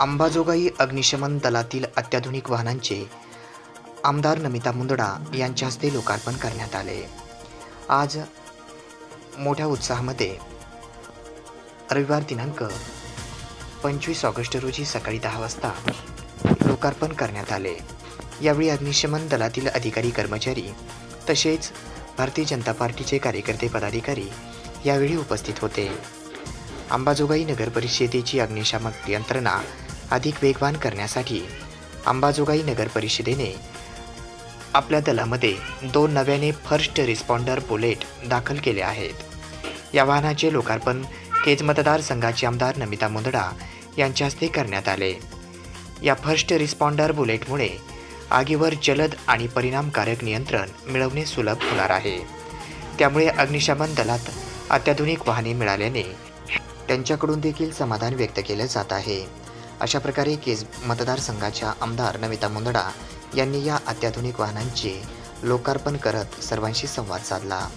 अंबाजोगाई अग्निशमन दलातील अत्याधुनिक वाहनांचे आमदार नमिता मुंदडा यांच्या हस्ते लोकार्पण करण्यात आले. आज मोठ्या उत्साहामध्ये रविवार दिनांक पंचवीस ऑगस्ट रोजी सकाळी दहा वाजता लोकार्पण करण्यात आले. यावेळी अग्निशमन दलातील अधिकारी कर्मचारी तसेच भारतीय जनता पार्टीचे कार्यकर्ते पदाधिकारी यावेळी उपस्थित होते. अंबाजोगाई नगर परिषदेची अग्निशामक यंत्रणा अधिक वेगवान करण्यासाठी अंबाजोगाई नगर परिषदेने आपल्या दलामध्ये दोन नव्याने फर्स्ट रिस्पॉन्डर बुलेट दाखल केले आहेत. या वाहनाचे लोकार्पण केज मतदारसंघाचे आमदार नमिता मुंदडा यांच्या हस्ते करण्यात आले. या फर्स्ट रिस्पॉन्डर बुलेटमुळे आगीवर जलद आणि परिणामकारक नियंत्रण मिळवणे सुलभ होणार आहे. त्यामुळे अग्निशमन दलात अत्याधुनिक वाहने मिळाल्याने त्यांच्याकडून देखील समाधान व्यक्त केलं जात आहे. अशा प्रकारे केज मतदारसंघाच्या आमदार नमिता मुंदडा यांनी या अत्याधुनिक वाहनांचे लोकार्पण करत सर्वांशी संवाद साधला.